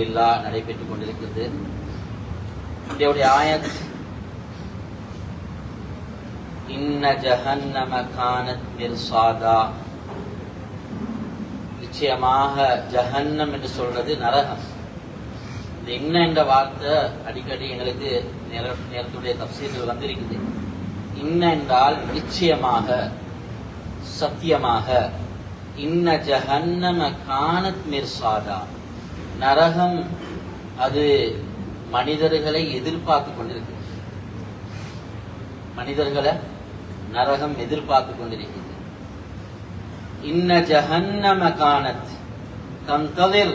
இல்லா நடைபெற்றுக் கொண்டிருக்கிறது. இதையுடைய ஆயத் இன்ன ஜஹன்னம கானத் மிர்சாதா. நிச்சயமாக ஜஹன்னம் என்று சொல்றது நரகம். இந்த இன்ன என்ற வார்த்தை அடிக்கடி எங்களுக்கு நேர நேரத்துடைய தப்சீர்கள் வந்திருக்குது. இன்ன என்றால் நிச்சயமாக சத்தியமாக இன்ன ஜஹன்னம கானத் மிர்சாதா. நரகம் அது மனிதர்களை எதிர்பார்த்து கொண்டிருக்கு மனிதர்களை நரகம் எதிர்பார்த்து கொண்டிருக்கிறது. இன்ன ஜஹன்னம கானத் தந்ததிர்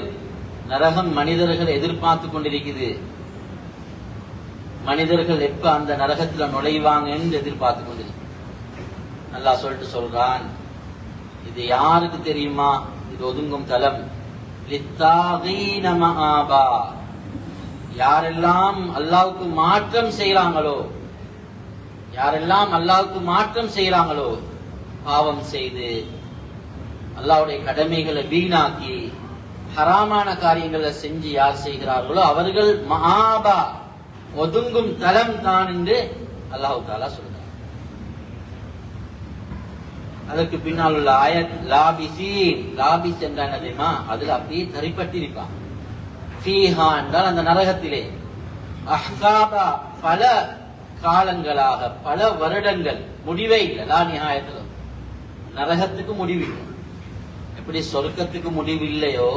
நரகம் மனிதர்கள் எதிர்பார்த்து கொண்டிருக்குது மனிதர்கள் எப்ப அந்த நரகத்துல நுழைவாங்கன்னு எதிர்பார்த்து கொண்டிருக்கு நல்லா சொல்லிட்டு சொல்றான் இது யாருக்கு தெரியுமா? இது ஒதுங்கும் தலம் யாரெல்லாம் அல்லாவுக்கு மாற்றம் செய்யறாங்களோ யாரெல்லாம் அல்லாவுக்கு மாற்றம் செய்யறாங்களோ பாவம் செய்து அல்லாவுடைய கடமைகளை வீணாக்கி ஹராமான காரியங்களை செஞ்சு யார் செய்கிறார்களோ அவர்கள் மகாபா ஒதுங்கும் தலம் தான் என்று அல்லாஹு தாலா சொல்றாங்க அதற்கு பின்னால் உள்ள ஆயத் லாபிசி லாபிஸ் என்றால் தெரியுமா? அதுல அப்படியே தரிப்பட்டிருப்பான் சீஹா என்றால் அந்த நரகத்திலே. அஹ்காபா பல காலங்களாக பல வருடங்கள் முடிவே இல்லை. லா நியாயத்தில் நரகத்துக்கு முடிவு இல்லை எப்படி சொர்க்கத்துக்கு முடிவு இல்லையோ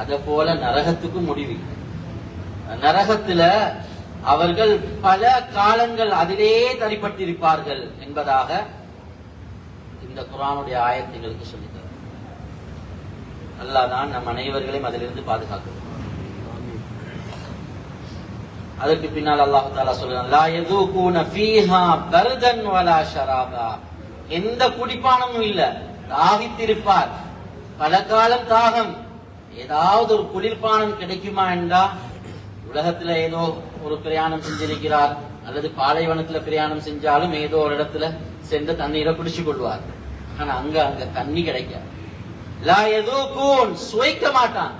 அத போல நரகத்துக்கு முடிவு இல்லை நரகத்துல அவர்கள் பல காலங்கள் அதிலே தரிப்பட்டிருப்பார்கள் என்பதாக இந்த குரானுடைய ஆயத்துங்களுக்கு சொல்லித்தர அல்லாஹ் தான் நம் அனைவர்களையும் அதிலிருந்து பாதுகாக்கும். அதற்கு பின்னால் அல்லாஹ் தாலா சொல்றான் வலா ஷராபா. எந்த குடிப்பானமும் இல்ல. தாகித்திருப்பார். பல காலம் தாகம். ஏதாவது ஒரு குளிர்பானம் கிடைக்குமா என்றா உலகத்துல ஏதோ ஒரு பிரயாணம் செஞ்சிருக்கிறார். அல்லது பாலைவனத்துல பிரயாணம் செஞ்சாலும் ஏதோ ஒரு இடத்துல சென்று தண்ணீரை பிடிச்சு கொள்வார். ஆனா அங்க அங்க தண்ணி கிடைக்காது. லா யதுகூன் சுவைக்க மாட்டான்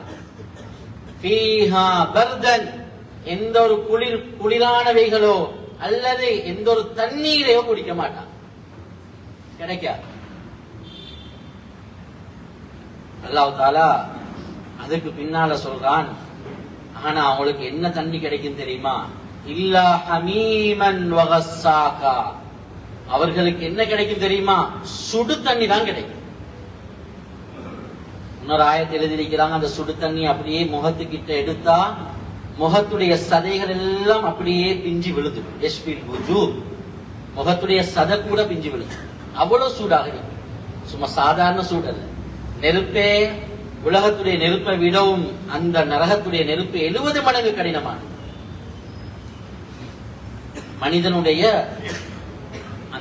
ஃபீஹா பர்தன் எந்த ஒரு குளிர் குளிரானவைகளோ அல்லது எந்த ஒரு தண்ணீரையோ குடிக்க மாட்டான் கிடைக்காது. அல்லாஹ் தாலா அதுக்கு பின்னால சொல்றான் ஆனா அவங்களுக்கு என்ன தண்ணி கிடைக்கும் தெரியுமா? இல்லா ஹமீமன் வகசாகா அவர்களுக்கு என்ன கிடைக்கும் தெரியுமா? சுடு தண்ணி தான் கிடைக்கும். இன்னொரு ஆயத்தை எழுதியிருக்கிறாங்க அந்த சுடு தண்ணி அப்படியே முகத்துக்கிட்ட எடுத்தா முகத்துடைய சதைகள் எல்லாம் அப்படியே பிஞ்சு விழுது எஸ்பில் முகத்துடைய சதை கூட பிஞ்சு விழுது அவ்வளவு சூடாக இருக்கு சும்மா சாதாரண சூடு அல்ல. நெருப்பே உலகத்துடைய நெருப்பை விடவும் அந்த நரகத்துடைய நெருப்பு எழுபது மடங்கு கடினமானது. மனிதனுடைய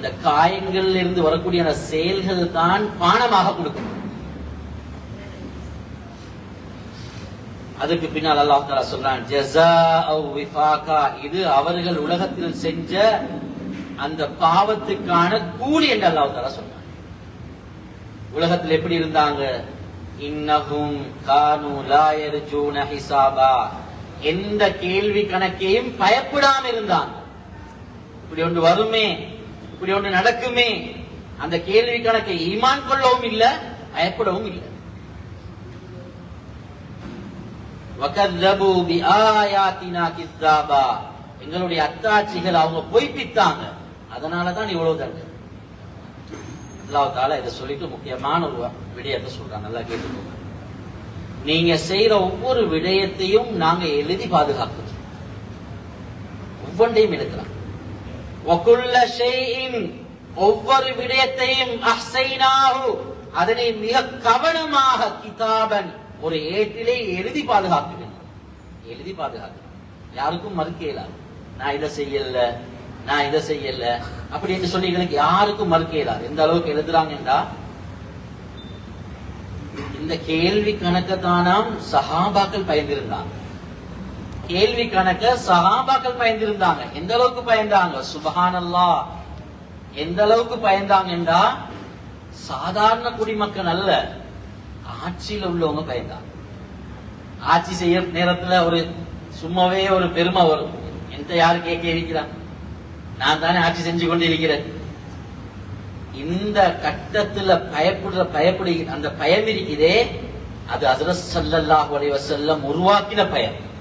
அந்த காயங்களில் இருந்து வரக்கூடிய அந்த செயல்கள் தான் பானமாக கொடுக்கும். அதுக்கு பின்னால் அல்லாஹ் தாலா சொல்றான் ஜஸாஅவ் விஃபாகா. இது அவர்கள் உலகத்தில் செஞ்ச அந்த பாவத்துக்கான கூலி என்று அல்லாஹ் தாலா சொல்றான். உலகத்தில் எப்படி இருந்தாங்க? இன்னகும் கானு லாயர் ஜூன ஹிசாபா. எந்த கேள்வி கணக்கையும் பயப்படாம இருந்தாங்க. இப்படி ஒன்று வருமே? இப்படி ஒன்று நடக்குமே. அந்த கேள்வி கணக்கை ஈமான் கொள்ளவும் இல்லை பயப்படவும் இல்லை. எங்களுடைய அத்தாட்சிகள் அவங்க பொய்ப்பித்தாங்க. அதனாலதான் இவ்வளவு தண்டனை அல்லாஹ் தாலா இதை சொல்லிட்டு முக்கியமான ஒரு விடயத்தை சொல்றாங்க நல்லா கேட்டுக்கோங்க. நீங்க செய்யற ஒவ்வொரு விடயத்தையும் நாங்க எழுதி பாதுகாக்கிறோம். ஒவ்வொன்றையும் எடுக்கலாம். ஒவ்வொரு விடயத்தையும் அஹ்சைனாஹு. அதனை மிக கவனமாக கிதாபன் ஒரு ஏட்டிலே எழுதி பாதுகாக்கிறேன். எழுதி பாதுகாக்கிறேன். யாருக்கும் மறுக்க இயலாது. நான் இதை செய்யல நான் இதை செய்யல. அப்படி என்று சொல்லி எங்களுக்கு யாருக்கும் மறுக்க இயலாது. எந்த அளவுக்கு எழுதுறாங்கன்னா இந்த கேள்வி கணக்கத்தானாம் சஹாபாக்கள் பயந்திருந்தாங்க. கேள்வி கணக்க சஹாபாக்கள் பயந்திருந்தாங்க. எந்த அளவுக்கு பயந்தாங்க? சுபஹானல்லா. எந்த அளவுக்கு பயந்தாங்கன்றா சாதாரண குடிமக்கள் அல்ல ஆட்சியில உள்ளவங்க பயந்தாங்க. ஆட்சி செய்ய நேரத்துல ஒரு சும்மாவே ஒரு பெருமை வரும். என்கிட்ட யாரு கேட்க இருக்கிறான் நான் தானே ஆட்சி செஞ்சு கொண்டு இருக்கிறேன். இந்த கட்டத்துல பயப்படுற பயப்படு அந்த பயம் இருக்குதே அது ஹஜ்ரத் ஸல்லல்லாஹு அலைஹி வஸல்லம் உருவாக்கின பயம்.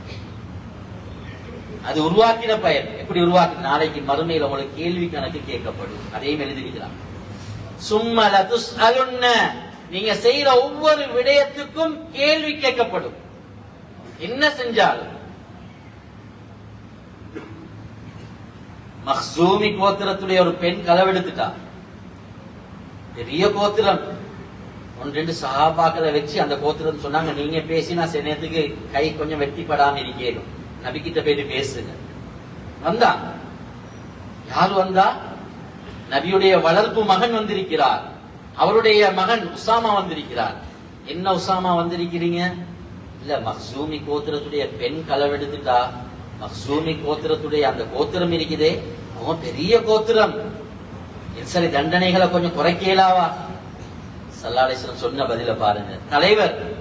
அது உருவாக்கின பயன். எப்படி உருவாக்கி? நாளைக்கு மறுமையில் உங்களுக்கு கேள்வி கணக்கு கேட்கப்படும். அதையும் எழுதிருக்கிறான் சும்மல துஸ்அலுன்ன நீங்க செய்யற ஒவ்வொரு விடயத்துக்கும் கேள்வி கேட்கப்படும். என்ன செஞ்சாலும். மஹ்சூமி கோத்திரத்துடைய ஒரு பெண் களவெடுத்துட்டா. பெரிய கோத்திரம். ஒன்று ரெண்டு சகாபாக்களை வச்சு அந்த கோத்திரம் சொன்னாங்க. நீங்க பேசினா சில நேரத்துக்கு கை கொஞ்சம் வெட்டிப்படாம இருக்கேனும் நபிக்கிட்ட போயிட்டு பேசுங்க. வந்தா? யார் வந்தா? நபியுடைய வளர்ப்பு மகன் வந்திருக்கிறார். அவருடைய மகன் உசாமா வந்திருக்கிறார். என்ன உசாமா வந்திருக்கிறீங்க? இல்ல மஹ்சூமி கோத்திரத்துடைய பெண் களவெடுத்துட்டா மஹ்சூமி கோத்திரத்துடைய அந்த கோத்திரம் இருக்குதே. அவங்க பெரிய கோத்திரம். சரி தண்டனைகளை கொஞ்சம் குறைக்கலாவா? சல்லாடேஸ்வரன் சொன்ன பதில பாருங்க. தலைவர்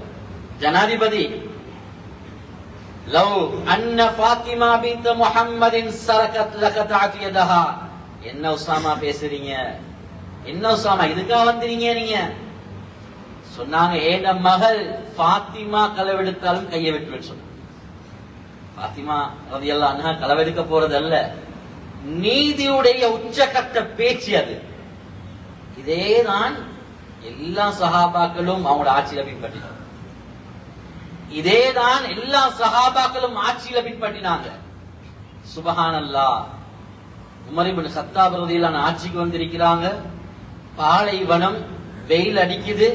ஜனாதிபதி லவ் அன்ன ஃபாத்திமா பின்த் முஹம்மதின் சரகத் லகத் யதஹா. என்ன உசாமா பேசுறீங்க? என்ன உசாமா இதுக்காக வந்தீங்க நீங்க? சொன்னாங்க ஏண்ட மகள் ஃபாத்திமா களவெடுத்தாலும் கையை விட்டுருன்னு சொன்னாங்க. ஃபாத்திமா ரலியல்லாஹு அன்ஹா களவெடுக்க போறது அல்ல. நீதியுடைய உச்சகட்ட பேச்சு அது. இதே தான் எல்லா சஹாபாக்களும் அவங்களோட ஆட்சியில பின்பற்றினாங்க. இதேதான் எல்லா சஹாபாக்களும் ஆட்சியில பின்பற்றினாங்க. சுபஹானல்லா. உமரிபின் சத்தா பிரதியிலான ஆட்சிக்கு வந்திருக்கிறாங்க. பாலைவனம் வெயில் அடிக்குது.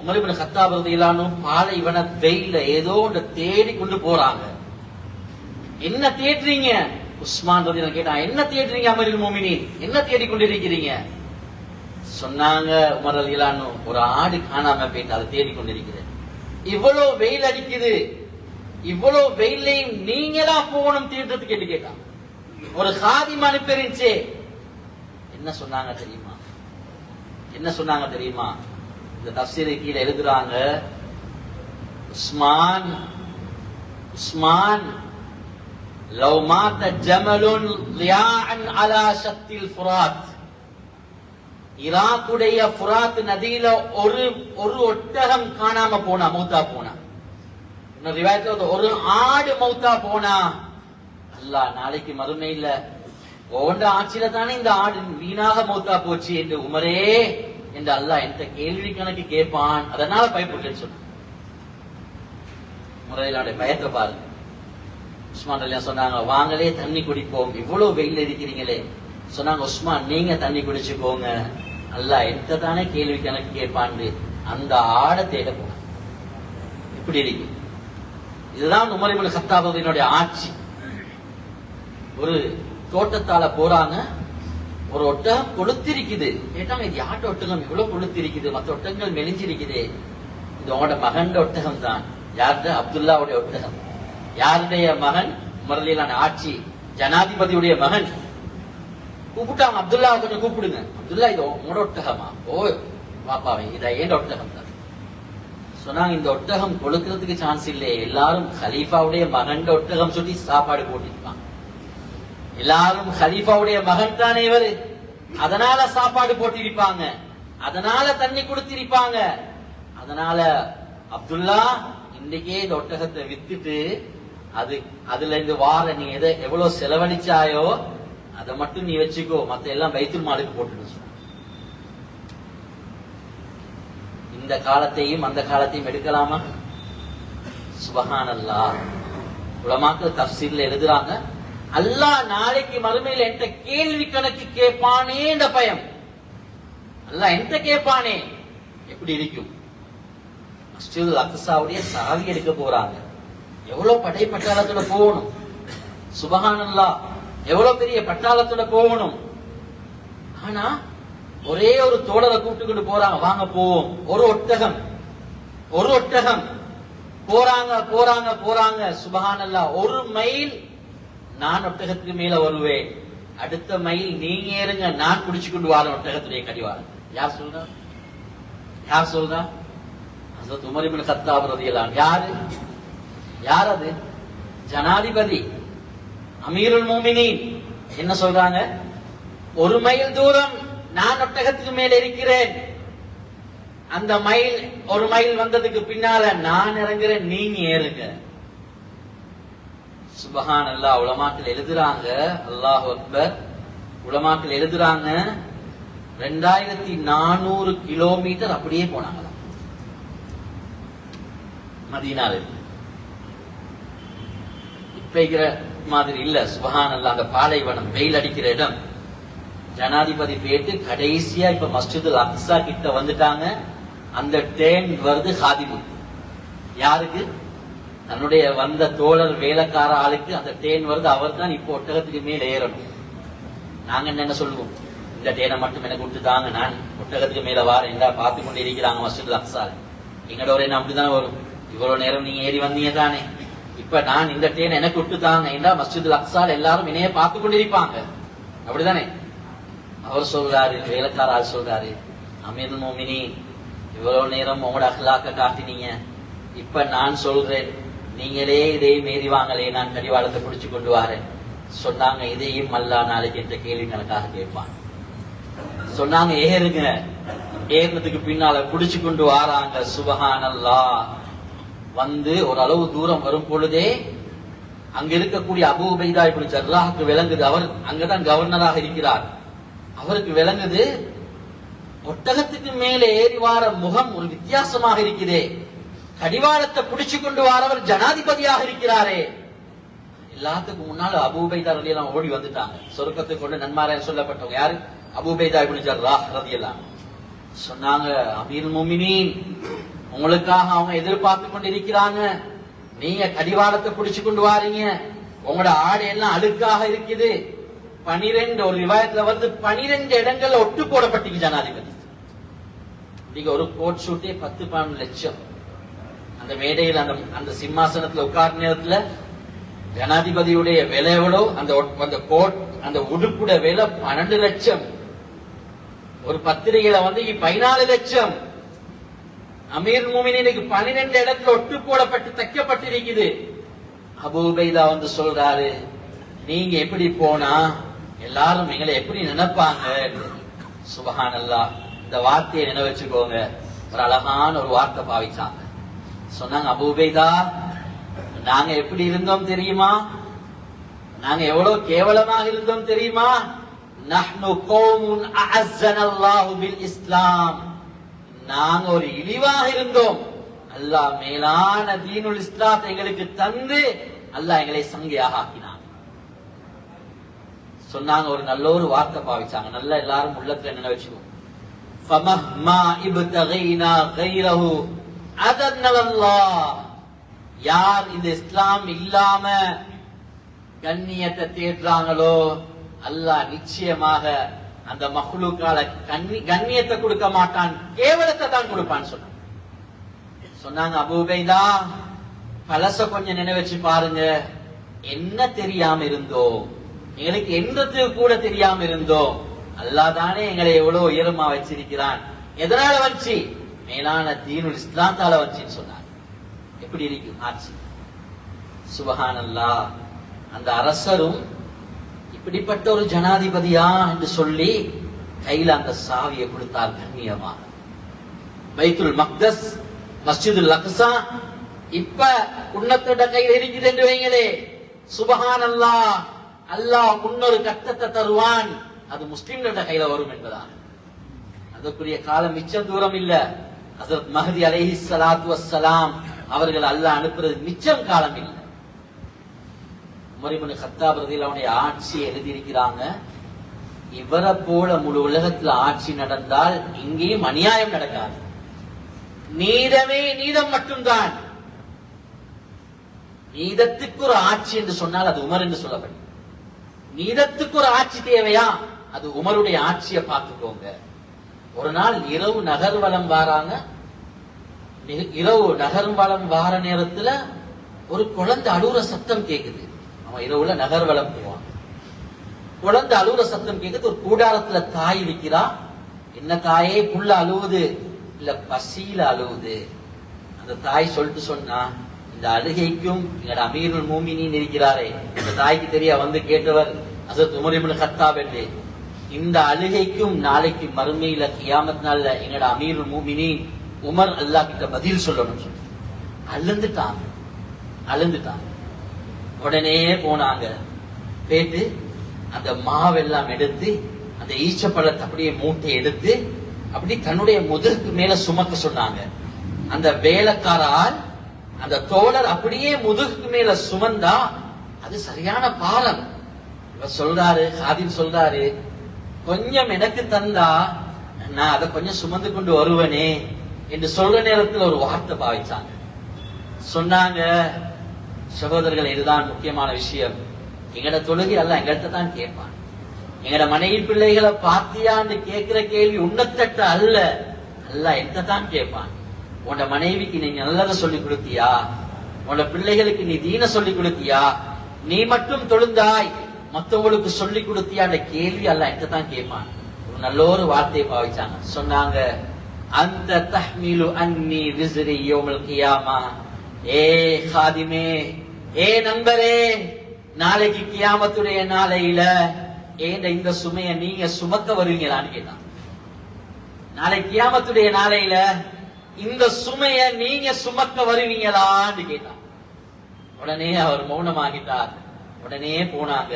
உமரிபின் சத்தா பிரதியிலானும் பாலைவன வெயில ஏதோ ஒன்று தேடி கொண்டு போறாங்க. என்ன தேடுறீங்க? உஸ்மான் ரலியல்லாஹு கேட்டான் என்ன தேடுறீங்க அமரில் மோமினி என்ன தேடி கொண்டிருக்கிறீங்க? சொன்னாங்க உமர் ரலியல்லாஹு ஒரு ஆடு காணாம போயிட்டு அதை தேடி கொண்டிருக்கிறேன். இவ்வளவு வெயில் அடிக்குது இவ்வளவு வெயிலையும் நீங்களா போகணும் தீர்த்தத்துக்கு என்று கேட்டான் ஒரு சாதிமா அனுப்பிருந்துச்சே. என்ன சொன்னாங்க தெரியுமா? என்ன சொன்னாங்க தெரியுமா? இந்த தப்சீரை கீழே எழுதுறாங்க உஸ்மான் உஸ்மான் லவ் மாத்த ஜமலுன் லியான் அலா ஷத்தில் ஃபுராத். ஈராக்குடைய ஃபுராத் நதியில ஒரு ஒரு ஒட்டகம் காணாம போனா மௌத்தா போனா. ஒரு ஆடு மௌத்தா போனா அல்லாஹ் நாளைக்கு மறுமையில ஓண்ட ஆட்சியில தானே இந்த ஆடு வீணாக மௌத்தா போச்சு என்று உமரே என்று அல்லாஹ் எந்த கேள்வி கணக்கு கேட்பான்? அதனால பயப்பட்டேன்னு சொன்ன முறையிலாடைய பயத்தை பாருங்க உஸ்மான் அலியா சொன்னாங்க வாங்களே தண்ணி குடிப்போம். இவ்வளவு வெயில் இருக்கிறீங்களே சொன்னாங்க உஸ்மான் நீங்க தண்ணி குடிச்சு போங்க எந்த தானே கேள்வி கணக்கு கேட்பான்னு அந்த ஆடை தேட போனான். இப்படி இருக்கு. இதுதான் உமரிபுல் சத்தாபதியினுடைய ஆட்சி. ஒரு தோட்டத்தால போறாங்க ஒரு ஒட்டகம் கொளுத்திருக்குது. கேட்டாங்க இது யாட்டு ஒட்டகம்? இவ்வளவு கொளுத்திருக்குது மற்ற ஒட்டகங்கள் மெலிஞ்சிருக்குது. இது உங்களோட மகன் ஒட்டகம் தான். யார்கிட்ட? அப்துல்லாவுடைய ஒட்டகம். யாருடைய மகன்? முரளியிலான ஆட்சி. ஜனாதிபதியுடைய மகன். கூப்பிட்டாங்க அப்துல்லா கொஞ்சம் கூப்பிடுங்க. அப்துல்லா இது உங்களோட ஒட்டகமா? ஓ பாப்பாவே இதை ஏன் ஒட்டகம் தான் சொன்னாங்க இந்த ஒட்டகம் கொடுக்கறதுக்கு சான்ஸ் இல்லையே. எல்லாரும் ஹலீஃபாவுடைய மகன் ஒட்டகம் சொல்லி சாப்பாடு போட்டிருப்பாங்க. எல்லாரும் ஹலீஃபாவுடைய மகன் தானே இவரு? அதனால சாப்பாடு போட்டிருப்பாங்க. அதனால தண்ணி கொடுத்திருப்பாங்க. அதனால அப்துல்லா இன்னைக்கே இந்த ஒட்டகத்தை வித்துட்டு அது அதுல இருந்து வார நீ எதை எவ்வளவு செலவழிச்சாயோ அதை மட்டும் நீ வச்சுக்கோ மத்த எல்லாம் வைத்து மாடுக்கு போட்டுன்னு இந்த காலத்தையும் அந்த காலத்தையும் எடுக்கலாமா? சுபகானல்லா உலமாக்கள் தப்சீர்ல எழுதுறாங்க அல்லாஹ் நாளைக்கு மறுமையில என்கிட்ட கேள்வி கணக்கு கேட்பானே இந்த பயம். அல்லாஹ் என்கிட்ட கேட்பானே. எப்படி இருக்கும்? மஸ்ஜிதுல் அக்ஸாவுடைய சாவி எடுக்க போறாங்க. எவ்வளவு படை பட்டாளத்துல போகணும்? சுபகானல்லா எவ்வளவு பெரிய பட்டாளத்துல போகணும். ஆனா ஒரே ஒரு தோழரை கூப்பிட்டுக்கிட்டு போறாங்க. வாங்க போவோம். ஒரு ஒட்டகம். ஒரு ஒட்டகம். போறாங்க போறாங்க போறாங்க. சுபஹானல்லா ஒரு மைல் நான் ஒட்டகத்துக்கு மேல வருவேன். அடுத்த மைல் நீங்க ஏறுங்க. நான் குடிச்சு கொண்டு வாரேன் ஒட்டகத்துடைய கடிவாரம். யார் சொல்றா? யார் சொல்றா? ஹசரத் உமர் இப்னு கத்தாப் யாரு? யார் அது? ஜனாதிபதி. அமீருல் மூமினீன் என்ன சொல்றாங்க? ஒரு மைல் தூரம் நான் ஒட்டகத்துக்கு மேல இருக்கிறேன். அந்த மைல் ஒரு மைல் வந்ததுக்கு பின்னால நான் இறங்குறேன் நீங்க ஏறுங்க. சுபஹான் அல்லா உலமாக்கள் எழுதுறாங்க. அல்லாஹ் அக்பர் உலமாக்கள் எழுதுறாங்க. ரெண்டாயிரத்தி நானூறு கிலோமீட்டர் அப்படியே போனாங்களாம். மதியனால இப்ப இருக்கிற மாதிரி இல்ல. சுபஹான் அல்ல அந்த பாலைவனம் வெயில் அடிக்கிற இடம். ஜனாதிபதி போயிட்டு கடைசியா இப்ப மஸ்ஜிதுல் அக்ஸா கிட்ட வந்துட்டாங்க. அந்த டேன் வருது ஹாதிமு யாருக்கு? தன்னுடைய வந்த தோழர் வேலைக்கார ஆளுக்கு அந்த டேன் வருது. அவர் தான் இப்போ ஒட்டகத்துக்கு மேல் ஏறணும். நாங்க என்ன சொல்லுவோம்? இந்த டேனை மட்டும் எனக்கு கொடுத்துட்டாங்க நான் ஒட்டகத்துக்கு மேல வாரேன் என்ன பார்த்து கொண்டு இருக்கிறாங்க மஸ்ஜிதுல் அக்ஸால. எங்களோட ஒரு என்ன அப்படிதானே வரும். இவ்வளவு நேரம் நீங்க ஏறி வந்தீங்க தானே இப்ப நான் இந்த ட்ரெயின் எனக்கு விட்டு தாங்க என்றா மஸ்ஜிதுல் அக்ஸால் எல்லாரும் இணைய பார்த்து கொண்டிருப்பாங்க? அப்படிதானே? அவர் சொல்றாரு வேலைக்காரர் சொல்றாரு அமீர் மோமினி இவ்வளவு நேரம் உங்களோட அகலாக்க காட்டினீங்க. இப்ப நான் சொல்றேன் நீங்களே இதே மீறி வாங்களே நான் கடிவாளத்தை பிடிச்சு கொண்டு வரேன். சொன்னாங்க இதையும் மல்லா நாளைக்கு என்ற கேள்வி கணக்காக கேட்பான். சொன்னாங்க ஏறுங்க. ஏறினதுக்கு பின்னால புடிச்சு கொண்டு வாராங்க சுபஹானல்லா வந்து ஒரு அளவு தூரம் வரும் பொழுதே அங்க இருக்கக்கூடிய அபு உபைதா இப்படி சர்ராஹுக்கு விளங்குது. அவர் அங்கதான் கவர்னராக இருக்கிறார். அவருக்கு விளங்குது ஒட்டகத்துக்கு மேலே ஏறி வார முகம் ஒரு வித்தியாசமாக இருக்குதே கடிவாளத்தை பிடிச்சு கொண்டு வாரவர் ஜனாதிபதியாக இருக்கிறாரே. எல்லாத்துக்கும் முன்னால அபூபைதா ரலியெல்லாம் ஓடி வந்துட்டாங்க. சொர்க்கத்துக்கு கொண்டு நன்மாராயன் சொல்லப்பட்டவங்க யாரு? அபூபைதா இப்படி ராஹ் ரதி எல்லாம் சொன்னாங்க அமீர் முமினீன் உங்களுக்காக அவங்க எதிர்பார்த்து கொண்டு இருக்கிறாங்க நீங்க கடிவாளத்தை பிடிச்சு கொண்டு வாரீங்க. உங்களோட ஆடை எல்லாம் அழுக்காக இருக்குது. பனிரெண்டு ஒரு விவாதத்துல வந்து பனிரெண்டு இடங்கள்ல ஒட்டு போடப்பட்டீங்க ஜனாதிபதி. நீங்க ஒரு கோட் ஷூட்டே பத்து பன்னெண்டு லட்சம். அந்த மேடையில் அந்த அந்த சிம்மாசனத்துல உட்கார் நேரத்துல ஜனாதிபதியுடைய விலை எவ்வளோ? அந்த ஒட்- அந்த கோட் அந்த உடுப்புட விலை பன்னெண்டு லட்சம். ஒரு பத்திரிகையில வந்து பதினாலு லட்சம். அமீர் மோமினுக்கு பன்னிரெண்டு இடத்துல ஒட்டு போடப்பட்டு தைக்கப்பட்டிருக்குது. அபூபைதா வந்து சொல்றாரு நீங்க எப்படி போனா எல்லாரும் எங்களை எப்படி நினைப்பாங்க? சுபஹானல்லா இந்த வார்த்தையை நினைவு வச்சுக்கோங்க ஒரு அழகான ஒரு வார்த்தை பாவிச்சாங்க. சொன்னாங்க அபூபைதா நாங்க எப்படி இருந்தோம் தெரியுமா? நாங்க எவ்வளவு கேவலமாக இருந்தோம் தெரியுமா? நஹ்னு கௌமுன் அஅஸ்ஸனல்லாஹு பில் இஸ்லாம். நாங்க ஒரு இழிவாக இருந்தோம். அல்லாஹ் மேலான தீனுல் இஸ்லாத்தை எங்களுக்கு தந்து அல்லாஹ் எங்களை சங்கையாக ஆக்கினான். சொன்னாங்க ஒரு நல்ல ஒரு வார்த்தை பாவிச்சாங்க. நல்லா எல்லாரும் உள்ளத்துல நினை வச்சுக்கோ. யார் இந்த இஸ்லாம் இல்லாம கண்ணியத்தை தேடுறாங்களோ அல்லாஹ் நிச்சயமாக அந்த மஹ்லூக்கால கண்ணி கண்ணியத்தை கொடுக்க மாட்டான் கேவலத்தை தான் கொடுப்பான்னு சொன்னான். சொன்னாங்க அபூபைதா பழச கொஞ்சம் நினைவச்சு பாருங்க. என்ன தெரியாம இருந்தோ? எங்களுக்கு எந்தது கூட தெரியாம இருந்தோ? அல்லாதானே எங்களை எவ்வளவு உயரமா வச்சிருக்கிறான். எதனால வச்சு? மேலான தீனுல் இஸ்லாத்தால வச்சுன்னு சொன்னார். எப்படி இருக்கும் ஆட்சி சுபஹானல்லா அந்த அரசரும் இப்படிப்பட்ட ஒரு ஜனாதிபதியா என்று சொல்லி கையில அந்த சாவியை கொடுத்தார் கண்ணியமாக பைத்துல் மக்தஸ் மஸ்ஜிதுல் அக்ஸா இப்ப உன்னத்தோட கையில் இருக்குது என்று வைங்களே. சுபஹான் அல்லாஹ் அல்லாஹ் முன்னொரு கட்டத்தை தருவான். அது முஸ்லிம்களோட கையில வரும் என்பதான் அதற்குரிய காலம் மிச்சம் தூரம் இல்ல. ஹசரத் மஹதி அலேஹி சலாத்து வசலாம் அவர்கள் அல்லாஹ் அனுப்புறது மிச்சம் காலம் இல்லை. உமரிபுன் பிரதியில் அவனுடைய ஆட்சியை எழுதியிருக்கிறாங்க. இவரை போல முழு உலகத்துல ஆட்சி நடந்தால் இங்கேயும் அநியாயம் நடக்காது. நீதமே நீதம் மட்டும்தான். நீதத்துக்கு ஒரு ஆட்சி என்று சொன்னால் அது உமர் என்று சொல்லப்படும். நீதத்துக்கு ஒரு ஆட்சி தேவையா? அது உமருடைய ஆட்சியை பார்த்துக்கோங்க. ஒரு நாள் இரவு நகர்வலம் வாராங்க. இரவு நகர்வலம் வார நேரத்துல ஒரு குழந்தை அழுகுற சத்தம் கேக்குது. அவன் இரவுல நகர் போவான் குழந்தை அழுகுற சத்தம் கேக்குது ஒரு கூடாரத்துல தாய் இருக்கிறா என்ன தாயே புள்ள அழுவுது. இல்ல பசியில அழுவுது. அந்த தாய் சொல்லிட்டு சொன்னா இந்த அழுகைக்கும் எங்கட அமீருல் மூமினின் இருக்கிறாரே. இந்த தாய்க்கு தெரிய வந்து கேட்டவர் அசத் உமரிபுல் ஹத்தாப் என்று. இந்த அழுகைக்கும் நாளைக்கு மறுமையில கியாமத் நாள்ல எங்கட அமீருல் மூமினின் உமர் அல்லாஹ் கிட்ட பதில் சொல்லணும் சொல்லி அழுந்துட்டான். அழுந்துட்டான். உடனே போனாங்க. போயிட்டு அந்த மாவெல்லாம் எடுத்து அந்த ஈச்சப்பழத்தை அப்படியே மூட்டை எடுத்து அப்படி தன்னுடைய முதுகுக்கு மேல சுமக்க சொன்னாங்க. அந்த வேலைக்காரால் அந்த தோழர் அப்படியே முதுகுக்கு மேல சுமந்தா அது சரியான பாரம் இவர் சொல்றாரு ஹாதிம் சொல்றாரு கொஞ்சம் எனக்கு தந்தா நான் அதை கொஞ்சம் சுமந்து கொண்டு வருவனே என்று சொல்ற நேரத்தில் ஒரு வார்த்தை பாவிச்சாங்க. சொன்னாங்க சகோதரர்கள் இதுதான் முக்கியமான விஷயம். எங்கட தொழுகை அல்ல எங்கள்கிட்ட தான் கேட்பான். எங்கட மனைவி பிள்ளைகளை பார்த்தியான்னு கேட்கிற கேள்வி உன்னத்தட்ட அல்ல. அல்ல என்கிட்ட தான் கேட்பான். உன்னோட மனைவிக்கு நீ நல்லதை சொல்லி கொடுத்தியா? உன்னோட பிள்ளைகளுக்கு நீ தீன சொல்லி கொடுத்தியா? நீ மட்டும் தொழுந்தாய் மத்தவங்களுக்கு சொல்லி கொடுத்தியான்ற கேள்வி அல்ல என்கிட்ட தான் கேட்பான். ஒரு நல்ல ஒரு வார்த்தையை பாவிச்சாங்க. சொன்னாங்க அந்த தஹ்மீலு அன்னி விசிறி யோமல் கியாமா. ஏ ஹாதிமே ஏ நண்பரே நாளைக்கு கியாமத்துடைய நாளையில ஏண்ட இந்த சுமைய நீங்க சுமக்க வருவீங்களான்னு கேட்டான். நாளை கியாமத்துடைய நாளையில இந்த சுமைய நீங்க சுமக்க வருவீங்களான்னு கேட்டான். உடனே அவர் மௌனமாகிட்டார். உடனே போனாங்க.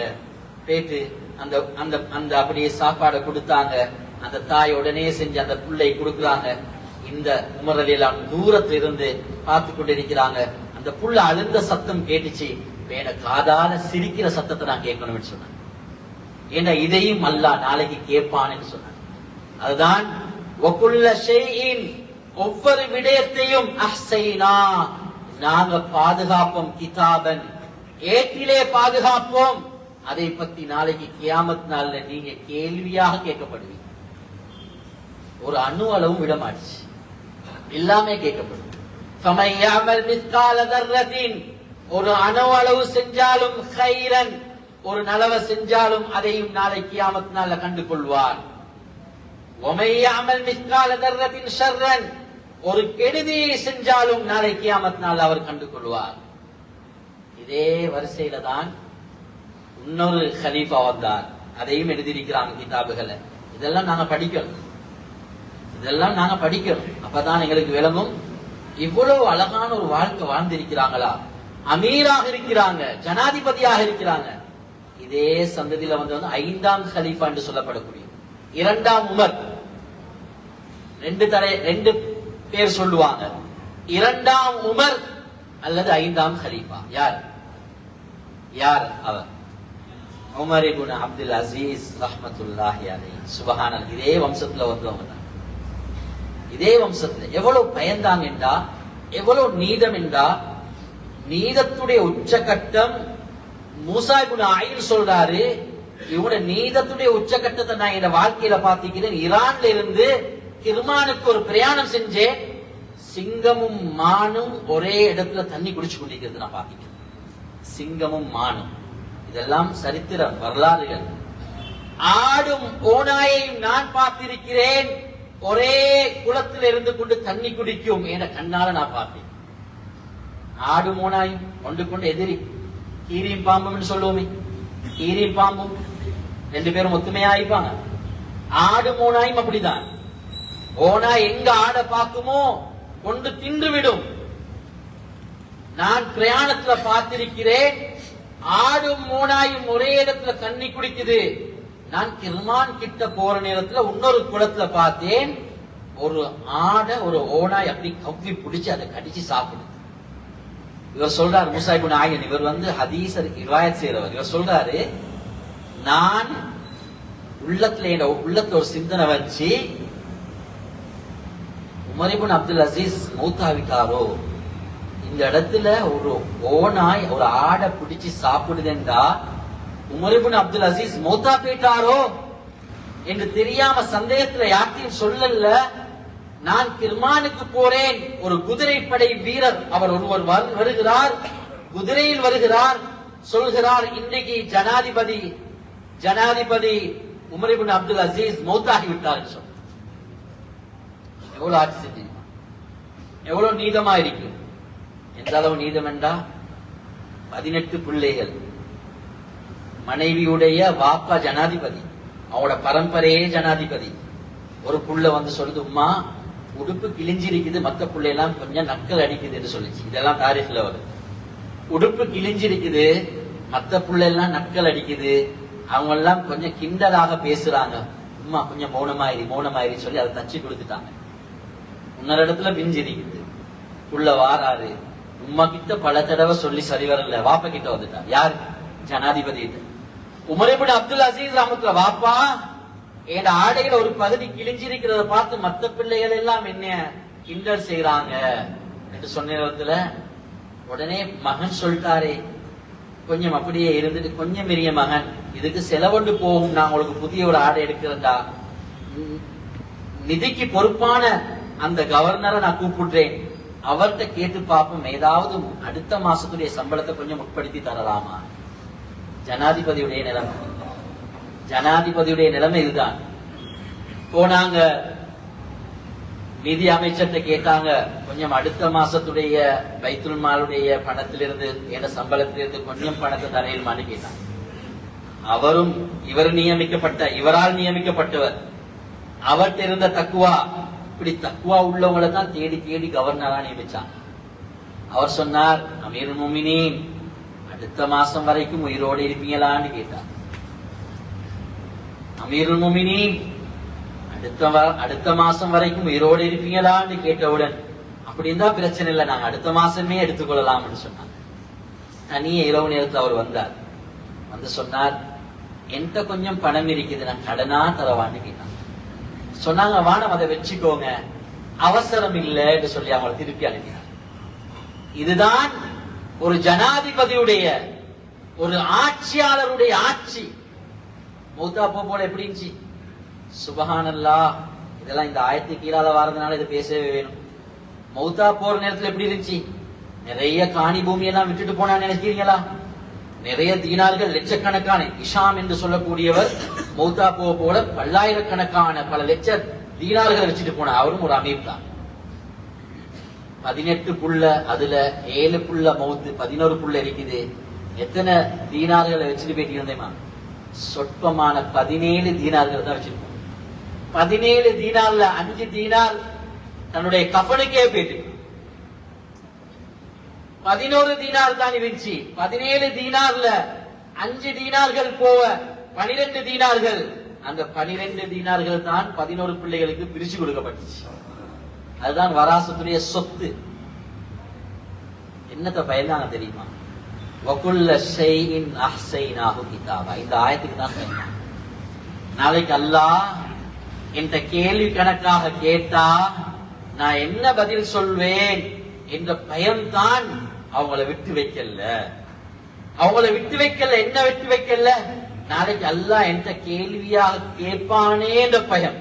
போயிட்டு அந்த அந்த அந்த அப்படியே சாப்பாடை கொடுத்தாங்க. அந்த தாய் உடனே செஞ்சு அந்த புள்ளை கொடுக்குறாங்க. இந்த உமரலியெல்லாம் தூரத்துல இருந்து பார்த்து கொண்டிருக்கிறாங்க. அந்த புள்ள அழுந்த சத்தம் கேட்டுச்சு. வேண காதால சிரிக்கிற சத்தத்தை நான் கேட்கணும்னு சொன்னேன் ஏன்னா இதையும் அல்லா நாளைக்கு கேட்பான்னு சொன்னான் அதுதான் ஒவ்வொரு விடயத்தையும் அஹ்சைனா நாங்க பாதுகாப்போம் கிதாபன். ஏட்டிலே பாதுகாப்போம். அதை பத்தி நாளைக்கு கியாமத் நாள்ல நீங்க கேள்வியாக கேட்கப்படுவீங்க. ஒரு அணு அளவும் விடமாடுச்சு எல்லாமே கேட்கப்படும். ஒரு அணு அளவு செஞ்சாலும் ஹைரன் ஒரு நலவை செஞ்சாலும் அதையும் நாளை கியாமத் நாள கண்டு கொள்வார் ஒரு கெடுதியை செஞ்சாலும் நாளை கியாமத் நாள் அவர் கண்டு கொள்வார் இதே வரிசையில தான் இன்னொரு ஹலீஃபா வந்தார். அதையும் எழுதியிருக்கிறாங்க கிதாபுகளை. இதெல்லாம் நாங்க படிக்கணும். இதெல்லாம் நாங்க படிக்கிறோம். அப்பதான் எங்களுக்கு விளங்கும். இவ்வளவு அழகான ஒரு வாழ்க்கை வாழ்ந்திருக்கிறாங்களா? அமீராக இருக்கிறாங்க ஜனாதிபதியாக இருக்கிறாங்க. இதே சந்ததியில வந்து வந்து ஐந்தாம் ஹலீஃபா என்று சொல்லப்படக்கூடிய இரண்டாம் உமர். ரெண்டு தலை ரெண்டு பேர் சொல்லுவாங்க. இரண்டாம் உமர் அல்லது ஐந்தாம் ஹலீஃபா யார்? யார் அவர்? உமர் இபுன் அப்துல் அசீஸ் ரஹமத்துல்லாஹி அலை சுபஹானல் இதே வம்சத்துல வந்தவங்க தான். இதே வம்சத்துல எவ்வளவு பயந்தாங்க என்றா எவ்வளவு நீதம் என்றா நீதத்துடைய உச்சகட்டம் மூசா ஆயில் சொல்றாரு இவனோட நீதத்துடைய உச்சகட்டத்தை நான் என் வாழ்க்கையில பாத்திக்கிறேன் ஈரான்ல இருந்து கிருமானுக்கு ஒரு பிரயாணம் செஞ்சேன். சிங்கமும் மானும் ஒரே இடத்துல தண்ணி குடிச்சு கொண்டிருக்கிறது நான் பாத்திக்கிறேன் சிங்கமும் மானும். இதெல்லாம் சரித்திரம் வரலாறுகள். ஆடும் ஓனாயையும் நான் பார்த்திருக்கிறேன். ஒரே குளத்தில் இருந்து கொண்டு தண்ணி குடிக்கும் என கண்ணால நான் பார்த்தேன். ஆடு மூணாயும் கொண்டு கொண்டு எதிரி. கீரியும் பாம்பும் சொல்லுவோமே. கீரியும் பாம்பும் ரெண்டு பேரும் ஒத்துமையா இருப்பாங்க. ஆடு மூணாயும் அப்படிதான். ஓனா எங்க ஆட பார்க்குமோ கொண்டு தின்று விடும் நான் பிரயாணத்துல பார்த்திருக்கிறேன். ஆடும் மூணாயும் ஒரே இடத்துல தண்ணி குடிக்குது. நான் கிர்மான் கிட்ட போற நேரத்துல இன்னொரு குளத்துல பார்த்தேன். ஒரு ஆடை ஒரு ஓனாய் அப்படி கவ்வி பிடிச்சி அதை கடிச்சு சாப்பிடுது. இவர் சொல்றாரு முசாஹிபுன் ஆயன் இவர் வந்து ஹதீசர் இவாயத் செய்யறவர் இவர் சொல்றாரு நான் உள்ளத்துல என் உள்ளத்துல ஒரு சிந்தனை வச்சு உமரிபுன் அப்துல் அசீஸ் மூத்தாவிட்டாரோ இந்த இடத்துல ஒரு ஓனாய் ஒரு ஆடை பிடிச்சு சாப்பிடுதுண்டா உமரிபுன் அப்துல் அசீஸ் மௌத்தா போயிட்டாரோ என்று தெரியாம சந்தேகத்துல யார்த்தையும் சொல்லல. நான் கிர்மானுக்கு போறேன். ஒரு குதிரைப்படை வீரர் அவர் ஒருவர் வரு- வருகிறார். குதிரையில் வருகிறார். சொல்கிறார் இன்னைக்கு ஜனாதிபதி ஜனாதிபதி உமரிபுன் அப்துல் அசீஸ் மௌத்தாகி விட்டார் சொல் எவ்வளவு ஆட்சி செஞ்சிருப்பான் எவ்வளவு நீதமா இருக்கும் எந்த அளவு நீதம் என்றா? பதினெட்டு பிள்ளைகள். மனைவியுடைய வாப்பா ஜனாதிபதி அவங்களோட பரம்பரையே ஜனாதிபதி. ஒரு புள்ள வந்து சொல்லுது உம்மா உடுப்பு கிழிஞ்சிருக்குது மத்த பிள்ளையெல்லாம் கொஞ்சம் நக்கல் அடிக்குதுன்னு சொல்லிச்சு. இதெல்லாம் தாரிஃப்ல வருது உடுப்பு கிழிஞ்சிருக்குது மத்த பிள்ளையெல்லாம் நக்கல் அடிக்குது அவங்க எல்லாம் கொஞ்சம் கிண்டலாக பேசுறாங்க. உம்மா கொஞ்சம் மௌனமாயிரி மௌனமாயிரி சொல்லி அதை தச்சு கொடுத்துட்டாங்க. இன்னொரு இடத்துல பிஞ்சிருக்குது உள்ள வாராரு. உம்மா கிட்ட பல தடவை சொல்லி சரி வரல. வாப்ப கிட்ட வந்துட்டான் யாரு? ஜனாதிபதி கிட்ட உமரேபுடி அப்துல் அசீஸ் ராமத்துல வாப்பா என் ஆடையில ஒரு பகுதி கிழிஞ்சிருக்கிறத பார்த்து மத்த பிள்ளைகள் எல்லாம் என்ன கிண்டல் செய்யறாங்க என்று சொன்ன நேரத்துல உடனே மகன் சொல்லிட்டாரே கொஞ்சம் அப்படியே இருந்துட்டு கொஞ்சம் பெரிய மகன் இதுக்கு செலவண்டு போகும் நான் உங்களுக்கு புதிய ஒரு ஆடை எடுக்கிறேன்டா. ம், நிதிக்கு பொறுப்பான அந்த கவர்னரை நான் கூப்பிடுறேன். அவர்கிட்ட கேட்டு பார்ப்போம் ஏதாவது அடுத்த மாசத்துடைய சம்பளத்தை கொஞ்சம் முற்படுத்தி தரலாமா? ஜனாதிபதியுடைய நிலைமை. ஜனாதிபதியுடைய நிலைமை இதுதான். போனாங்க நிதி அமைச்சர்கிட்ட கேட்டாங்க கொஞ்சம் அடுத்த மாசத்துடைய பைத்துல் மாலுடைய பணத்திலிருந்து என்ற சம்பளத்திலிருந்து கொஞ்சம் பணத்தை தரையிலுமான்னு கேட்டாங்க. அவரும் இவர் நியமிக்கப்பட்ட இவரால் நியமிக்கப்பட்டவர். அவர்கிட்ட இருந்த தக்குவா இப்படி தக்குவா உள்ளவங்களை தான் தேடி தேடி கவர்னரா நியமிச்சாங்க. அவர் சொன்னார் அமீர் முமினின் அடுத்த மாசம் வரைக்கும் உயிரோடு இருப்பீங்களான்னு கேட்டார் அமீருல் முமினி அடுத்த அடுத்த மாசம் வரைக்கும் உயிரோடு இருப்பீங்களான்னு கேட்டவுடன் அப்படி இருந்தா பிரச்சனை இல்லை நாங்க அடுத்த மாசமே எடுத்துக்கொள்ளலாம்னு சொன்னாங்க தனியே இரவு நேரத்தில் அவர் வந்தார் வந்து சொன்னார் என்கிட்ட கொஞ்சம் பணம் இருக்குது நான் கடனா தரவான்னு கேட்டாங்க சொன்னாங்க வானம் அதை வச்சுக்கோங்க அவசரம் இல்லைன்னு சொல்லி அவங்களை திருப்பி அனுப்பினார் இதுதான் ஒரு ஜனாதிபதியுடைய ஒரு ஆட்சியாளருடைய ஆட்சி. மௌத்தா போ போல எப்படி இருந்துச்சு? சுபஹானல்லா இதெல்லாம் இந்த ஆயத்து கீழாத வாரதுனால இது பேசவே வேணும். மௌத்தா போற நேரத்தில் எப்படி இருந்துச்சு? நிறைய காணி பூமியெல்லாம் விட்டுட்டு போனா நினைக்கிறீங்களா? நிறைய தீனார்கள் லட்சக்கணக்கான இஷாம் என்று சொல்லக்கூடியவர் மௌத்தா போ போல பல்லாயிரக்கணக்கான பல லட்ச தீனார்களை வச்சுட்டு போனார். அவரும் ஒரு அமீர் தான். பதினெட்டு புள்ள அதுல ஏழு புள்ள மவுத்து பதினோரு புள்ள இருக்குது. எத்தனை தீனார்களை வச்சுட்டு போயிட்டு இருந்தேமா சொற்பமான பதினேழு தீனார்கள் தான் வச்சிருக்கோம். பதினேழு தீனார்ல அஞ்சு தீனார் தன்னுடைய கஃபனுக்கே போயிட்டு. பதினோரு தீனார் தான் இருந்துச்சு பதினேழு தீனார்ல அஞ்சு தீனார்கள் போவ பனிரெண்டு தீனார்கள். அந்த பனிரெண்டு தீனார்கள் தான் பதினோரு பிள்ளைகளுக்கு பிரிச்சு கொடுக்கப்பட்டுச்சு. அதுதான் வராசத்துடைய சொத்து. என்னத்தை பயந்தாங்க தெரியுமா? வகுல்ல ஷைஇன் அஹ்சைனாஹு கிதாபா. இந்த ஆயத்துக்கு தான் பயந்தாங்க நாளைக்கு அல்லாஹ் என்ற கேள்வி கணக்காக கேட்டா நான் என்ன பதில் சொல்வேன் என்ற பயம்தான் அவங்கள விட்டு வைக்கல அவங்கள விட்டு வைக்கல என்ன விட்டு வைக்கல நாளைக்கு அல்லாஹ் என்ற கேள்வியாக கேட்பானே என்ற பயம்.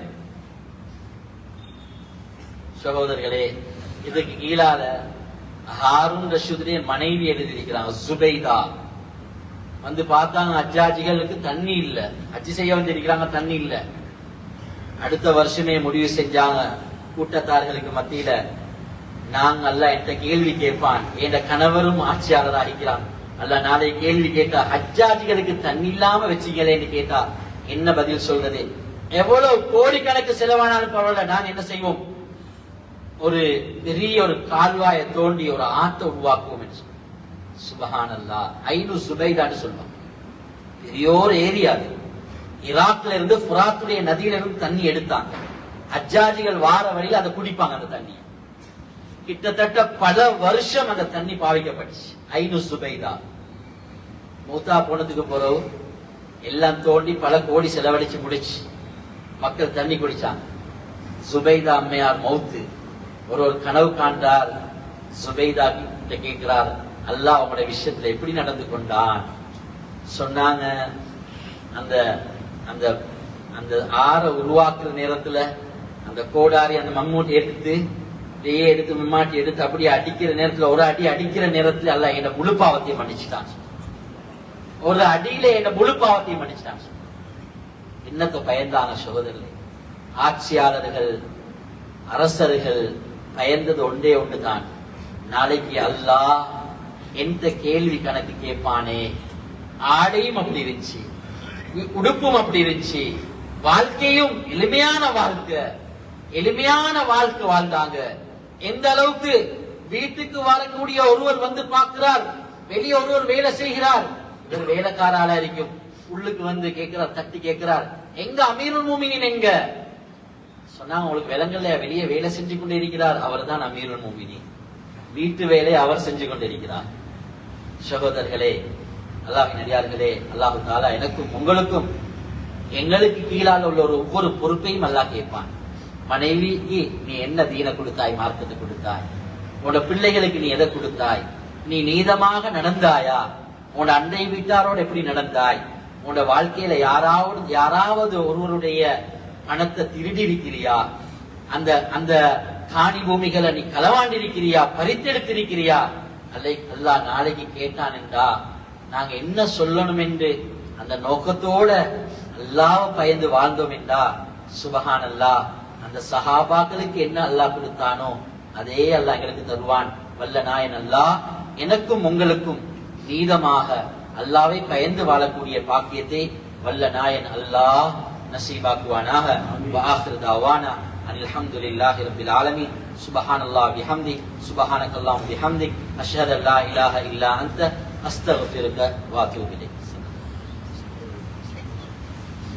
சகோதரர்களே இதுக்கு கீழால ஹாரூன் ரஷீதுடைய மனைவி எழுதியிருக்கிறாங்க சுபைதா வந்து பார்த்தாங்க அஜாஜிகளுக்கு தண்ணி இல்ல. அஜி செய்ய வந்திருக்கிறாங்க தண்ணி இல்ல. அடுத்த வருஷமே முடிவு செஞ்சாங்க கூட்டத்தார்களுக்கு மத்தியில நாங்க அல்ல என்கிட்ட கேள்வி கேட்பான். என் கணவரும் ஆட்சியாளராக ஆகிக்கிறான் அல்ல நாளை கேள்வி கேட்டா ஹஜ்ஜாஜிகளுக்கு தண்ணி இல்லாம வச்சீங்களேன்னு கேட்டா என்ன பதில் சொல்றது? எவ்வளவு கோடிக்கணக்கு செலவானாலும் பரவாயில்ல நாங்க என்ன செய்வோம்? ஒரு பெரிய ஒரு கால்வாயை தோண்டி ஒரு ஆத்தை உருவாக்குவோம் சுபஹானல்லா ஐநூ சுபைதான்னு சொல்லுவாங்க. பெரியோர் ஏரியா அது. ஈராக்ல இருந்து புராத்துடைய நதியில இருந்து தண்ணி எடுத்தாங்க. ஹஜ்ஜாஜிகள் வார வழியில் அதை குடிப்பாங்க அந்த தண்ணி கிட்டத்தட்ட பல வருஷம் அந்த தண்ணி பாவிக்கப்பட்டுச்சு. ஐநூ சுபைதா. மூத்தா போனதுக்கு பிறகு எல்லாம் தோண்டி பல கோடி செலவழிச்சு முடிச்சு. மக்கள் தண்ணி குடிச்சாங்க. சுபைதா அம்மையார் மௌத்து. ஒரு ஒரு கனவு காண்டார் சுபைதா கிட்ட கேட்கிறார் அல்லாஹ் அவங்களுடைய விஷயத்துல எப்படி நடந்து கொண்டான்? சொன்னாங்க அந்த அந்த அந்த ஆற உருவாக்குற நேரத்துல அந்த கோடாரி அந்த மம்மூட்டி எடுத்து அப்படியே எடுத்து மம்மாட்டி எடுத்து அப்படியே அடிக்கிற நேரத்துல ஒரு அடி அடிக்கிற நேரத்துல அல்ல என்ன முழு பாவத்தையும் மன்னிச்சுட்டான். ஒரு அடியில என்ன முழு பாவத்தையும் மன்னிச்சுட்டான். என்னத்தை பயந்தாங்க சகோதரர்களே ஆட்சியாளர்கள் அரசர்கள் பயந்தது ஒன்றே ஒன்றுதான். நாளைக்கு அல்லாஹ் எந்த கேள்வி கணக்கு கேட்பானே ஆடையும் அப்படி இருந்துச்சு உடுப்பும் அப்படி இருந்துச்சு வாழ்க்கையும் எளிமையான வாழ்க்கை எளிமையான வாழ்க்கை வாழ்ந்தாங்க. எந்த அளவுக்கு வீட்டுக்கு வரக்கூடிய ஒருவர் வந்து பார்க்கிறார் வெளியே ஒருவர் வேலை செய்கிறார் இவர் வேலைக்காரால இருக்கும். உள்ளுக்கு வந்து கேட்கிறார் தட்டி கேட்கிறார். எங்க அமீருல் மூமினின் எங்க? சொன்னா உங்களுக்கு விலங்கல்ல வெளியே வேலை செஞ்சு கொண்டு இருக்கிறார் அவர் தான் அமீருல் மூமினி வீட்டு வேலை அவர் செஞ்சு கொண்டிருக்கிறார். சகோதரர்களே அல்லாஹ் நடிகார்களே அல்லாஹு தாலா எனக்கும் உங்களுக்கும் எங்களுக்கு கீழால உள்ள ஒரு ஒவ்வொரு பொறுப்பையும் அல்லாஹ் கேட்பான். மனைவிக்கு நீ என்ன தீன கொடுத்தாய் மார்க்கத்தை கொடுத்தாய்? உன்னோட பிள்ளைகளுக்கு நீ எதை கொடுத்தாய்? நீ நீதமாக நடந்தாயா? உன்னோட அண்டை வீட்டாரோடு எப்படி நடந்தாய்? உன்னோட வாழ்க்கையில யாராவது யாராவது ஒருவருடைய பணத்தை திருடி இருக்கிறியா அந்த அந்த காணி பூமிகளை நீ களவாண்டிருக்கிறியா? பறித்தெடுத்திருக்கிறியா? அல்லை அல்லாஹ் நாளைக்கு கேட்டான் என்றா நாங்க என்ன சொல்லணும் என்று அந்த நோக்கத்தோட அல்லாஹ் பயந்து வாழ்ந்தோம் என்றா சுபஹான் அல்லாஹ் அந்த சஹாபாக்களுக்கு என்ன அல்லாஹ் கொடுத்தானோ அதே அல்லாஹ் எங்களுக்கு தருவான். வல்ல நாயன் அல்லாஹ் எனக்கும் உங்களுக்கும் நீதமாக அல்லாவை பயந்து வாழக்கூடிய பாக்கியத்தை வல்ல நாயன் அல்லாஹ் نصيبا قواناها وآخر دعوانا أن الحمد لله رب العالمين سبحان الله بحمدك سبحانك اللهم بحمدك أشهد أن لا إله إلا أنت أستغفرك وأتوب إليك